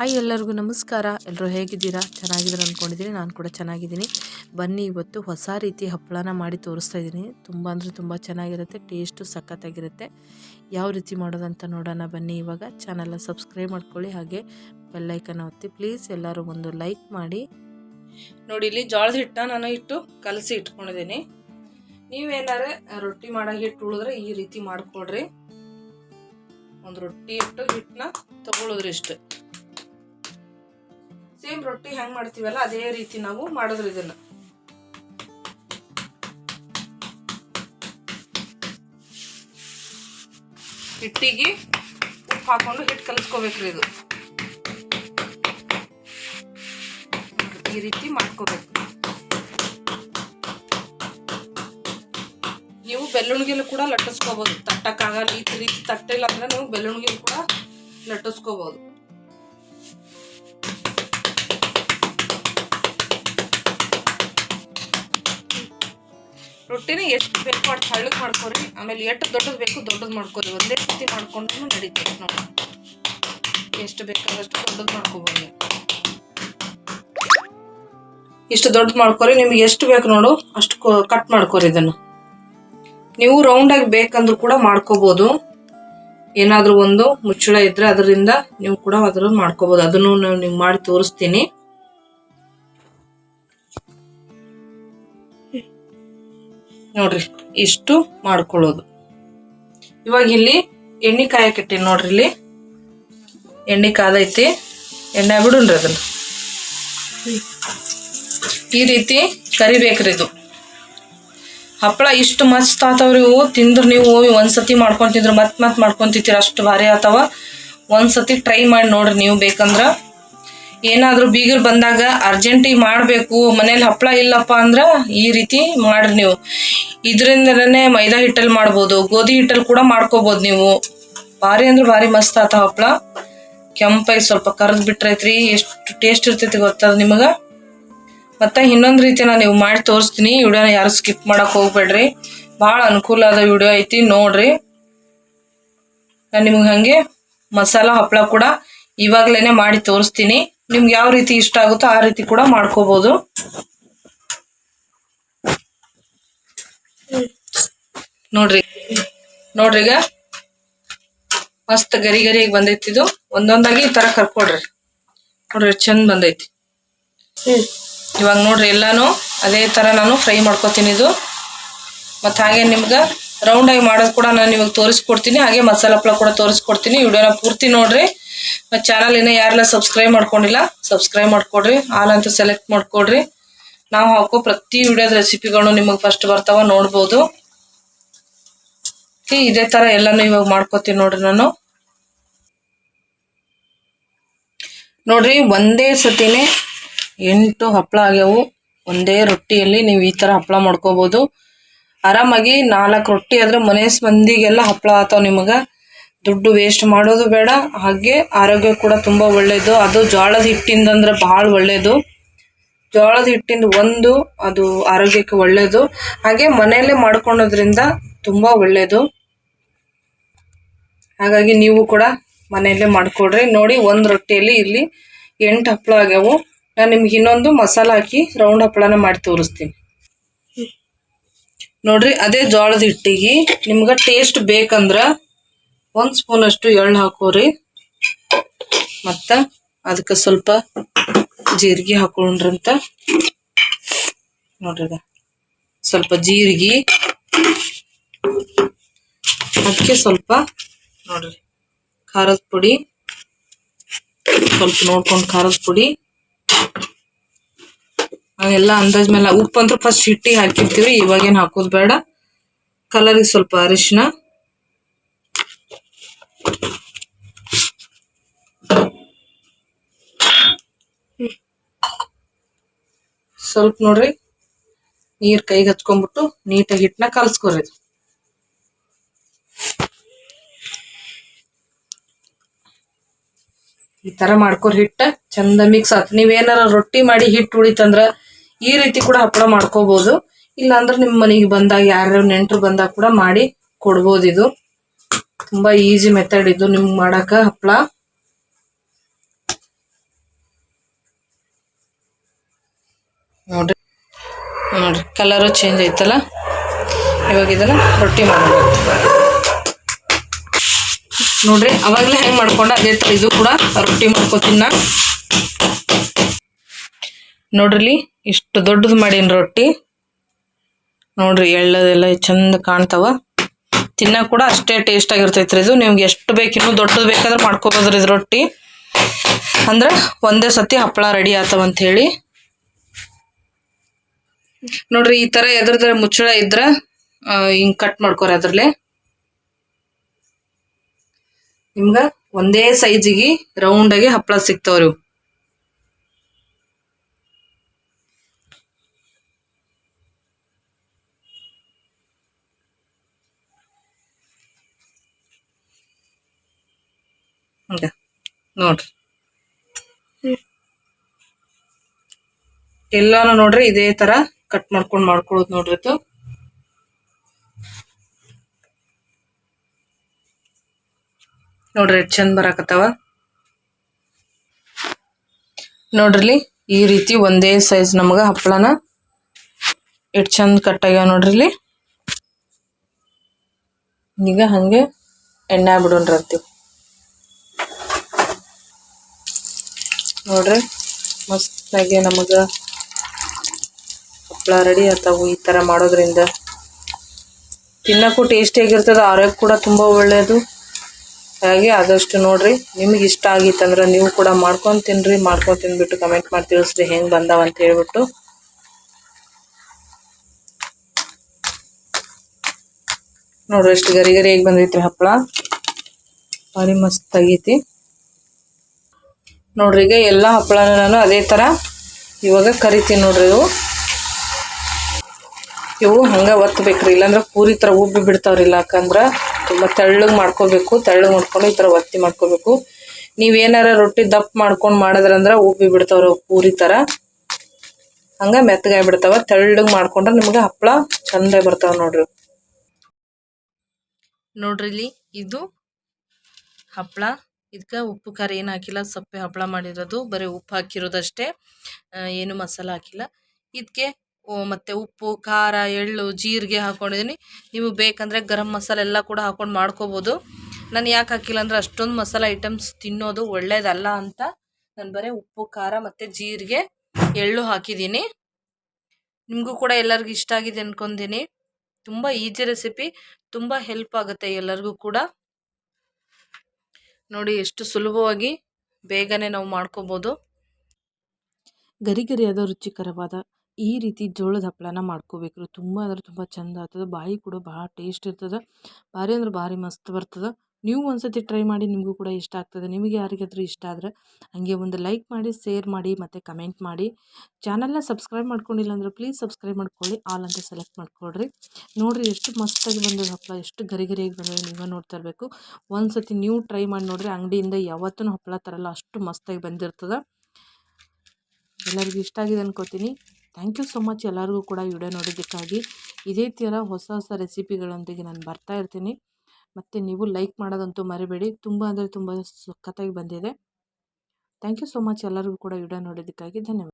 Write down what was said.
Hi ಎಲ್ಲರಿಗೂ ನಮಸ್ಕಾರ. ಎಲ್ಲರೂ ಹೇಗಿದ್ದೀರಾ? ಚೆನ್ನಾಗಿದ್ದೀರಾ ಅಂದ್ಕೊಂಡಿದ್ದೀನಿ ನಾನು ಕೂಡ ಚೆನ್ನಾಗಿದ್ದೀನಿ. ಬನ್ನಿ, ಇವತ್ತು ಹೊಸ ರೀತಿ ಹಪ್ಪಳನ ಮಾಡಿ ತೋರಿಸ್ತಾ ಇದ್ದೀನಿ. ತುಂಬ ಅಂದರೆ ತುಂಬ ಚೆನ್ನಾಗಿರುತ್ತೆ. ಟೇಸ್ಟು ಸಖತ್ತಾಗಿರುತ್ತೆ. ಯಾವ ರೀತಿ ಮಾಡೋದಂತ ನೋಡೋಣ ಬನ್ನಿ. ಇವಾಗ ಚಾನಲ್ನ ಸಬ್ಸ್ಕ್ರೈಬ್ ಮಾಡ್ಕೊಳ್ಳಿ. ಹಾಗೆ ಬೆಲ್ಲೈಕನ್ನ ಒತ್ತಿ ಪ್ಲೀಸ್ ಎಲ್ಲರೂ ಒಂದು ಲೈಕ್ ಮಾಡಿ. ನೋಡಿ, ಇಲ್ಲಿ ಜೋಳದ ಹಿಟ್ಟನ್ನ ನಾನು ಇಟ್ಟು ಕಲಸಿ ಇಟ್ಕೊಂಡಿದ್ದೀನಿ. ನೀವೇನಾರ ರೊಟ್ಟಿ ಮಾಡೋ ಹಿಟ್ಟು ಉಳಿದ್ರೆ ಈ ರೀತಿ ಮಾಡ್ಕೊಳ್ರಿ. ಒಂದು ರೊಟ್ಟಿ ಇಟ್ಟು ಹಿಟ್ಟನ್ನ ತಗೊಳ್ಳೋದ್ರಿ ಇಷ್ಟು ಸೇಮ್ ರೊಟ್ಟಿ ಹೆಂಗ್ ಮಾಡ್ತೀವಲ್ಲ ಅದೇ ರೀತಿ ನಾವು ಮಾಡಿದ್ರಿ ಇದನ್ನ. ಹಿಟ್ಟಿಗೆ ಉಪ್ಪು ಹಾಕೊಂಡು ಹಿಟ್ಟು ಕಲಿಸ್ಕೋಬೇಕ್ರಿ ಇದು. ಈ ರೀತಿ ಮಾಡ್ಕೋಬೇಕು. ನೀವು ಬೆಳ್ಳುಣ್ಗಿಲು ಕೂಡ ಲಟ್ಟಿಸ್ಕೋಬಹುದು ತಟ್ಟಕ್ಕಾಗಲ್ಲ, ಈ ರೀತಿ ತಟ್ಟಿಲ್ಲ ಅಂದ್ರೆ ನೀವು ಬೆಳ್ಳುಣ್ಗಿಲು ಕೂಡ ಲಟ್ಟಿಸ್ಕೋಬಹುದು ರೊಟ್ಟಿನ ಎಷ್ಟು ಬೇಕು ಅಷ್ಟು ಹಳ್ಳಕ್ ಮಾಡ್ಕೊರಿ. ಆಮೇಲೆ ಎಷ್ಟು ದೊಡ್ಡದು ಬೇಕು ದೊಡ್ಡದು ಮಾಡ್ಕೊರಿ. ಒಂದೇ ಸತಿ ಮಾಡ್ಕೊಂಡು ನಡೀತೈತೆ ನೋಡಿ. ಎಷ್ಟು ಬೇಕಾದಷ್ಟು ದೊಡ್ಡದು ಮಾಡ್ಕೋಬೋದು. ಇಷ್ಟು ದೊಡ್ಡದು ಮಾಡ್ಕೊರಿ, ನಿಮ್ಗೆ ಎಷ್ಟು ಬೇಕು ನೋಡು, ಅಷ್ಟು ಕಟ್ ಮಾಡ್ಕೊರಿ ಇದನ್ನು. ನೀವು ರೌಂಡಾಗಿ ಬೇಕಂದ್ರೂ ಕೂಡ ಮಾಡ್ಕೋಬೋದು. ಏನಾದರೂ ಒಂದು ಮುಚ್ಚಳ ಇದ್ರೆ ಅದರಿಂದ ನೀವು ಕೂಡ ಅದ್ರ ಮಾಡ್ಕೋಬೋದು. ಅದನ್ನು ನಾನು ನಿಮ್ಗೆ ಮಾಡಿ ತೋರಿಸ್ತೀನಿ. ನೋಡ್ರಿ, ಇಷ್ಟು ಮಾಡ್ಕೊಳ್ಳೋದು. ಇವಾಗ ಇಲ್ಲಿ ಎಣ್ಣೆ ಕಾಯಕಿಟ್ಟಿನಿ ನೋಡ್ರಿ ಇಲ್ಲಿ. ಎಣ್ಣೆ ಕಾದೈತಿ, ಎಣ್ಣೆ ಬಿಡುನ್ರಿ ಅದನ್ನ. ಈ ರೀತಿ ಕರಿಬೇಕ್ರಿ ಇದು. ಹಪ್ಪಳ ಇಷ್ಟು ಮಸ್ತ್ ಆತಾವ್ರಿ ಇವು. ತಿಂದ್ರೆ ನೀವು ಒಂದ್ಸತಿ ಮಾಡ್ಕೊಂಡ್ ತಿಂದ್ರೆ ಮತ್ ಮತ್ ಮಾಡ್ಕೊಂಡ್ ತಿಂತೀರ. ಅಷ್ಟು ಭಾರಿ ಆತಾವ. ಒಂದ್ಸತಿ ಟ್ರೈ ಮಾಡಿ ನೋಡ್ರಿ ನೀವು ಬೇಕಂದ್ರ. ಏನಾದ್ರೂ ಬೀಗರು ಬಂದಾಗ ಅರ್ಜೆಂಟಿಗೆ ಮಾಡಬೇಕು, ಮನೇಲಿ ಹಪ್ಪಳ ಇಲ್ಲಪ್ಪ ಅಂದ್ರೆ ಈ ರೀತಿ ಮಾಡ್ರಿ ನೀವು. ಇದರಿಂದನೇ ಮೈದಾ ಹಿಟ್ಟಲ್ಲಿ ಮಾಡ್ಬೋದು, ಗೋಧಿ ಹಿಟ್ಟಲ್ಲಿ ಕೂಡ ಮಾಡ್ಕೋಬೋದು ನೀವು. ಭಾರಿ ಅಂದ್ರೆ ಭಾರಿ ಮಸ್ತ್ ಆತ ಹಪ್ಪಳ ಕೆಂಪಾಗಿ ಸ್ವಲ್ಪ ಕರ್ದ್ ಬಿಟ್ರೈತ್ರಿ, ಎಷ್ಟು ಟೇಸ್ಟ್ ಇರ್ತೈತಿ ಗೊತ್ತದ ನಿಮಗೆ? ಮತ್ತು ಇನ್ನೊಂದು ನಾನು ನೀವು ಮಾಡಿ ತೋರಿಸ್ತೀನಿ, ವಿಡಿಯೋನ ಯಾರು ಸ್ಕಿಪ್ ಮಾಡೋಕೆ ಹೋಗ್ಬೇಡ್ರಿ. ಭಾಳ ಅನುಕೂಲ ಆದ ವಿಡಿಯೋ ಐತಿ, ನೋಡ್ರಿ. ನಾನು ನಿಮ್ಗೆ ಹಾಗೆ ಮಸಾಲ ಹಪ್ಪಳ ಕೂಡ ಇವಾಗ್ಲೇನೆ ಮಾಡಿ ತೋರಿಸ್ತೀನಿ. ನಿಮ್ಗೆ ಯಾವ ರೀತಿ ಇಷ್ಟ ಆಗುತ್ತೋ ಆ ರೀತಿ ಕೂಡ ಮಾಡ್ಕೋಬಹುದು ನೋಡ್ರಿ ನೋಡ್ರಿ ಈಗ. ಮಸ್ತ್ ಗರಿ ಗರಿಯಾಗಿ ಬಂದೈತಿ ಇದು. ಒಂದೊಂದಾಗಿ ಈ ತರ ಕರ್ಕೊಡ್ರಿ ನೋಡ್ರಿ ಚಂದ್ ಬಂದೈತಿ. ಇವಾಗ ನೋಡ್ರಿ ಎಲ್ಲಾನು ಅದೇ ತರ ನಾನು ಫ್ರೈ ಮಾಡ್ಕೊತೀನಿ ಇದು. ಮತ್ತು ಹಾಗೆ ನಿಮ್ಗ್ ರೌಂಡ್ ಆಗಿ ಮಾಡೋದು ಕೂಡ ನಾನು ನಿಮಗೆ ತೋರಿಸ್ಕೊಡ್ತೀನಿ. ಹಾಗೆ ಮಸಾಲಾ ಹಪ್ಪಳ ಕೂಡ ತೋರಿಸ್ಕೊಡ್ತೀನಿ. ವಿಡಿಯೋನ ಪೂರ್ತಿ ನೋಡ್ರಿ. ಚಾನಲ್ ಇನ್ನೂ ಯಾರೆಲ್ಲ ಸಬ್ಸ್ಕ್ರೈಬ್ ಮಾಡ್ಕೊಂಡಿಲ್ಲ ಸಬ್ಸ್ಕ್ರೈಬ್ ಮಾಡ್ಕೊಡ್ರಿ. ಆಲ್ ಅಂತ ಸೆಲೆಕ್ಟ್ ಮಾಡ್ಕೊಡ್ರಿ. ನಾವು ಹಾಕೋ ಪ್ರತಿ ವಿಡಿಯೋದ ರೆಸಿಪಿಗಳು ನಿಮಗೆ ಫಸ್ಟ್ ಬರ್ತಾವ, ನೋಡ್ಬೋದು. ಇದೇ ತರ ಎಲ್ಲಾನು ಇವಾಗ ಮಾಡ್ಕೋತೀನಿ ನೋಡ್ರಿ ನಾನು. ನೋಡ್ರಿ, ಒಂದೇ ಸತಿನೇ ಎಂಟು ಹಪ್ಪಳ ಆಗ್ಯಾವು. ಒಂದೇ ರೊಟ್ಟಿಯಲ್ಲಿ ನೀವು ಈ ತರ ಹಪ್ಪಳ ಮಾಡ್ಕೋಬಹುದು ಆರಾಮಾಗಿ ನಾಲ್ಕು ರೊಟ್ಟಿ ಆದ್ರೆ ಮನೆ ಮಂದಿಗೆಲ್ಲ ಹಪ್ಪಳ ಆತಾವ ನಿಮಗ. ದುಡ್ಡು ವೇಸ್ಟ್ ಮಾಡೋದು ಬೇಡ, ಹಾಗೆ ಆರೋಗ್ಯ ಕೂಡ ತುಂಬಾ ಒಳ್ಳೇದು. ಅದು ಜೋಳದ ಹಿಟ್ಟಿಂದ ಅಂದ್ರೆ ಬಹಳ ಒಳ್ಳೇದು. ಜೋಳದ ಹಿಟ್ಟಿಂದ ಒಂದು ಅದು ಆರೋಗ್ಯಕ್ಕೆ ಒಳ್ಳೇದು. ಹಾಗೆ ಮನೆಯಲ್ಲೇ ಮಾಡ್ಕೊಳ್ಳೋದ್ರಿಂದ ತುಂಬಾ ಒಳ್ಳೇದು. ಹಾಗಾಗಿ ನೀವು ಕೂಡ ಮನೆಯಲ್ಲೇ ಮಾಡ್ಕೊಡ್ರಿ. ನೋಡಿ, ಒಂದು ರೊಟ್ಟಿಯಲ್ಲಿ ಇಲ್ಲಿ ಎಂಟು ಹಪ್ಪಳ ಆಗ್ಯಾವು. ನಾನು ನಿಮ್ಗೆ ಇನ್ನೊಂದು ಮಸಾಲ ಹಾಕಿ ರೌಂಡ್ ಹಪ್ಪಳನ ಮಾಡಿ ತೋರಿಸ್ತೀನಿ. ನೋಡ್ರಿ, ಅದೇ ಜೋಳದ ಹಿಟ್ಟಿಗೆ ನಿಮ್ಗೆ ಟೇಸ್ಟ್ ಬೇಕಂದ್ರ ಒಂದು ಸ್ಪೂನ್ ಅಷ್ಟು ಎಳ್ಳು ಹಾಕೋರಿ. ಮತ್ತು ಅದಕ್ಕೆ ಸ್ವಲ್ಪ ಜೀರಿಗೆ ಹಾಕೊಂಡ್ರಂತ ನೋಡ್ರಿ ಸ್ವಲ್ಪ ಜೀರಿಗೆ. ಅದಕ್ಕೆ ಸ್ವಲ್ಪ ನೋಡ್ರಿ ಖಾರದ ಪುಡಿ. ಸ್ವಲ್ಪ ನೋಡ್ಕೊಂಡು ಖಾರದ ಪುಡಿ. ಅವೆಲ್ಲ ಅಂದಾಜ್ ಮೇಲೆ ಉಪ್ಪು ಅಂದ್ರೆ ಫಸ್ಟ್ ಹಿಟ್ಟಿಗೆ ಹಾಕಿರ್ತೀವಿ, ಇವಾಗೇನು ಹಾಕೋದು ಬೇಡ. ಕಲರಿಗೆ ಸ್ವಲ್ಪ ಅರಿಶಿನ ಸ್ವಲ್ಪ ನೋಡ್ರಿ. ನೀರ್ ಕೈಗೆ ಹಚ್ಕೊಂಡ್ಬಿಟ್ಟು ನೀಟಾಗಿ ಹಿಟ್ಟನ್ನ ಕಲ್ಸ್ಕೊರಿ. ಈ ತರ ಮಾಡ್ಕೊರಿ ಹಿಟ್ಟ, ಚಂದ ಮಿಕ್ಸ್ ಆತ್. ನೀವೇನಾರ ರೊಟ್ಟಿ ಮಾಡಿ ಹಿಟ್ಟು ಉಳಿತಂದ್ರ ಈ ರೀತಿ ಕೂಡ ಹಪ್ಪಳ ಮಾಡ್ಕೋಬಹುದು ಇಲ್ಲಾಂದ್ರೆ ನಿಮ್ ಮನೆಗೆ ಬಂದಾಗ ಯಾರ್ಯಾರು ನೆಂಟರು ಬಂದಾಗ ಕೂಡ ಮಾಡಿ ಕೊಡ್ಬೋದು ಇದು ತುಂಬಾ ಈಸಿ ಮೆಥಡ್ ಇದು ನಿಮ್ಗೆ ಮಾಡಾಕ ಹಪ್ಪಳ. ನೋಡ್ರಿ. ನೋಡ್ರಿ ಕಲರು ಚೇಂಜ್ ಐತಲ್ಲ? ಇವಾಗ ಇದನ್ನ ರೊಟ್ಟಿ ಮಾಡೋಣ ನೋಡ್ರಿ, ಅವಾಗಲೇ ಹೆಂಗೆ ಮಾಡ್ಕೊಂಡ, ಅದೇ ಥರ ಇದು ಕೂಡ ರೊಟ್ಟಿ ಮಾಡ್ಕೋತೀನಿ ನಾ ನೋಡ್ರಿ ಇಷ್ಟು ದೊಡ್ಡದು ಮಾಡೀನಿ ರೊಟ್ಟಿ. ನೋಡ್ರಿ, ಎಳ್ಳದೆಲ್ಲ ಚಂದ ಕಾಣ್ತಾವ. ತಿನ್ನ ಕೂಡ ಅಷ್ಟೇ ಟೇಸ್ಟ್ ಆಗಿರ್ತೈತ್ರಿ ಇದು. ನಿಮ್ಗೆ ಎಷ್ಟು ಬೇಕು ದೊಡ್ಡದು ಬೇಕಾದ್ರೆ ಮಾಡ್ಕೋಬೋದ್ರಿ ಇದು ರೊಟ್ಟಿ. ಅಂದ್ರೆ ಒಂದೇ ಸತಿ ಹಪ್ಪಳ ರೆಡಿ ಹೇಳಿ ನೋಡ್ರಿ, ಈ ತರ ಎದ್ರದ್ರ ಮುಚ್ಚಳ ಇದ್ರ ಹಿಂಗ್ ಕಟ್ ಮಾಡ್ಕೋರಿ ಅದ್ರಲ್ಲೇ. ನಿಮ್ಗ ಒಂದೇ ಸೈಜಿಗೆ ರೌಂಡ್ ಆಗಿ ಹಪ್ಪಳ ಸಿಗ್ತಾವ್ರಿ ನೋಡ್ರಿ. ಎಲ್ಲಾನು ನೋಡ್ರಿ ಇದೇ ತರ ಕಟ್ ಮಾಡ್ಕೊಂಡ್ ಮಾಡ್ಕೊಳ್ಳೋದು ನೋಡ್ರಿ ನೋಡ್ರಿ ಎಷ್ಟ್ ಚಂದ ಬರಾಕತ್ತಾವ. ನೋಡ್ರಿ ಈ ರೀತಿ ಒಂದೇ ಸೈಜ್ ನಮಗ ಹಪ್ಪಳನ ಎಷ್ಟ್ ಚಂದ ಕಟ್ ಆಗ್ಯಾವ ನೋಡ್ರಿ ಈಗ ಹಂಗೆ ಎಣ್ಣೆ ಬಿಡೋಣ್ರಿ ಅಂತೀವಿ. ನೋಡ್ರಿ ಮಸ್ತಾಗಿ ನಮಗ ಹಪ್ಪಳ ರೆಡಿ ಆತಾವು ಈ ತರ ಮಾಡೋದ್ರಿಂದ. ತಿನ್ನಕ್ಕೂ ಟೇಸ್ಟಿಯಾಗಿರ್ತದೆ ಆರೋಗ್ಯ ಕೂಡ ತುಂಬಾ ಒಳ್ಳೆಯದು. ಹಾಗೆ ಆದಷ್ಟು ನೋಡ್ರಿ, ನಿಮಗೆ ಇಷ್ಟ ಆಗಿತ್ತಂದ್ರೆ ನೀವು ಕೂಡ ಮಾಡ್ಕೊಂಡು ತಿನ್ರಿ, ಮಾಡ್ಕೊಂಡು ತಿನ್ಬಿಟ್ಟು ಕಮೆಂಟ್ ಮಾಡಿ ತಿಳಿಸ್ರಿ ಹೆಂಗ್ ಬಂದಾವ ಅಂತ ಹೇಳ್ಬಿಟ್ಟು. ನೋಡ್ರಿ ಎಷ್ಟು ಗರಿ ಗರಿ ಹೇಗ್ ಬಂದೈತ್ರಿ ಹಪ್ಪಳ. ಭಾರಿ ಮಸ್ತ್ ಆಗೈತಿ. ನೋಡ್ರಿ ಈಗ ಎಲ್ಲ ಹಪ್ಪಳನ ನಾನು ಅದೇ ತರ ಇವಾಗ ಕರಿತೀನಿ ನೋಡ್ರಿ ಇವು. ಇವು ಹಂಗ ಒತ್ತಬೇಕ್ರಿ ಇಲ್ಲಾಂದ್ರೆ ಪೂರಿ ತರ ಉಬ್ಬಿ ಬಿಡ್ತಾವ್ರಿಲ್ಲ. ಯಾಕಂದ್ರ ತುಂಬಾ ತೆಳ್ಳಗೆ ಮಾಡ್ಕೋಬೇಕು, ತೆಳ್ಳಗೆ ಮಾಡ್ಕೊಂಡು ಈ ತರ ಒತ್ತಿ ಮಾಡ್ಕೋಬೇಕು. ನೀವ್ ಏನಾರ ರೊಟ್ಟಿ ದಪ್ಪ ಮಾಡ್ಕೊಂಡು ಮಾಡಿದ್ರಂದ್ರೆ ಉಬ್ಬಿ ಬಿಡ್ತಾವ್ರಿ ಪೂರಿ ತರ. ಹಂಗ ಮೆತ್ತಗಾಯ್ ಬಿಡ್ತಾವ. ತೆಳ್ಳಗೆ ಮಾಡ್ಕೊಂಡ್ರೆ ನಿಮ್ಗೆ ಹಪ್ಪಳ ಚಂದ ಬರ್ತಾವ ನೋಡ್ರಿ. ನೋಡ್ರಿ ಇದು ಹಪ್ಪಳ ಇದಕ್ಕೆ ಉಪ್ಪು ಖಾರ ಏನು ಹಾಕಿಲ್ಲ, ಸಪ್ಪೆ ಹಪ್ಪಳ ಮಾಡಿರೋದು. ಬರೀ ಉಪ್ಪು ಹಾಕಿರೋದಷ್ಟೇ. ಏನು ಮಸಾಲ ಹಾಕಿಲ್ಲ. ಇದಕ್ಕೆ ಮತ್ತೆ ಉಪ್ಪು, ಖಾರ, ಎಳ್ಳು, ಜೀರಿಗೆ ಹಾಕೊಂಡಿದ್ದೀನಿ. ನೀವು ಬೇಕಂದರೆ ಗರಂ ಮಸಾಲೆ ಎಲ್ಲ ಕೂಡ ಹಾಕೊಂಡು ಮಾಡ್ಕೋಬೋದು. ನಾನು ಯಾಕೆ ಹಾಕಿಲ್ಲ ಅಂದರೆ ಅಷ್ಟೊಂದು ಮಸಾಲೆ ಐಟಮ್ಸ್ ತಿನ್ನೋದು ಒಳ್ಳೇದಲ್ಲ ಅಂತ ನಾನು ಬರೀ ಉಪ್ಪು, ಖಾರ ಮತ್ತು ಜೀರಿಗೆ, ಎಳ್ಳು ಹಾಕಿದ್ದೀನಿ. ನಿಮಗೂ ಕೂಡ ಎಲ್ಲರಿಗೂ ಇಷ್ಟ ಆಗಿದೆ ಅನ್ಕೊಂತೀನಿ. ತುಂಬ ಈಜಿ ರೆಸಿಪಿ, ತುಂಬ ಹೆಲ್ಪ್ ಆಗುತ್ತೆ ಎಲ್ಲರಿಗೂ ಕೂಡ. ನೋಡಿ ಎಷ್ಟು ಸುಲಭವಾಗಿ ಬೇಗನೆ ನಾವು ಮಾಡ್ಕೋಬೋದು. ಗರಿ ಗರಿಯಾದ ರುಚಿಕರವಾದ ಈ ರೀತಿ ಜೋಳದ ಹಪ್ಪಳನ ಮಾಡ್ಕೋಬೇಕ್ರಿ. ತುಂಬ ಅಂದ್ರೆ ತುಂಬ ಚಂದ ಆಗ್ತದೆ. ಬಾಯಿ ಕೂಡ ಭಾಳ ಟೇಸ್ಟ್ ಇರ್ತದೆ. ಭಾರಿ ಅಂದ್ರೆ ಭಾರಿ ಮಸ್ತ್ ಬರ್ತದೆ. ನೀವು ಒಂದ್ಸತಿ ಟ್ರೈ ಮಾಡಿ ನಿಮಗೂ ಕೂಡ ಇಷ್ಟ ಆಗ್ತದೆ. ನಿಮಗೆ ಯಾರಿಗಾದರೂ ಇಷ್ಟ ಆದರೆ ಹಾಗೆ ಒಂದು ಲೈಕ್ ಮಾಡಿ ಶೇರ್ ಮಾಡಿ ಮತ್ತು ಕಮೆಂಟ್ ಮಾಡಿ. ಚಾನಲ್ನ ಸಬ್ಸ್ಕ್ರೈಬ್ ಮಾಡ್ಕೊಂಡಿಲ್ಲ ಅಂದ್ರೆ ಪ್ಲೀಸ್ ಸಬ್ಸ್ಕ್ರೈಬ್ ಮಾಡ್ಕೊಳ್ಳಿ. ಆಲ್ ಅಂತ ಸೆಲೆಕ್ಟ್ ಮಾಡ್ಕೊಳ್ರಿ. ನೋಡಿರಿ ಎಷ್ಟು ಮಸ್ತಾಗಿ ಬಂದದ ಹಪ್ಪಳ. ಎಷ್ಟು ಗರಿ ಗರಿಯಾಗಿ ಬಂದಿದೆ ನೀವು ನೋಡ್ತಾ ಇರಬೇಕು. ಒಂದು ಸತಿ ನೀವು ಟ್ರೈ ಮಾಡಿ ನೋಡಿರಿ ಅಂಗಡಿಯಿಂದ ಯಾವತ್ತೂ ಹಪ್ಪಳ ತರಲ್ಲ. ಅಷ್ಟು ಮಸ್ತಾಗಿ ಬಂದಿರ್ತದೆ. ಎಲ್ಲರಿಗೂ ಇಷ್ಟ ಆಗಿದೆ ಅನ್ಕೋತೀನಿ. ಥ್ಯಾಂಕ್ ಯು ಸೋ ಮಚ್ ಎಲ್ಲರಿಗೂ ಕೂಡ ವಿಡಿಯೋ ನೋಡೋದಕ್ಕಾಗಿ ಇದೇ ಥರ ಹೊಸ ಹೊಸ ರೆಸಿಪಿಗಳೊಂದಿಗೆ ನಾನು ಬರ್ತಾ ಇರ್ತೀನಿ. ಮತ್ತು ನೀವು ಲೈಕ್ ಮಾಡೋದಂತೂ ಮರಿಬೇಡಿ. ತುಂಬ ಅಂದರೆ ತುಂಬ ಸಖತ್ತಾಗಿ ಬಂದಿದೆ. ಥ್ಯಾಂಕ್ ಯು ಸೊ ಮಚ್ ಎಲ್ಲರಿಗೂ ಕೂಡ ವಿಡಿಯೋ ನೋಡೋದಕ್ಕಾಗಿ ಧನ್ಯವಾದ.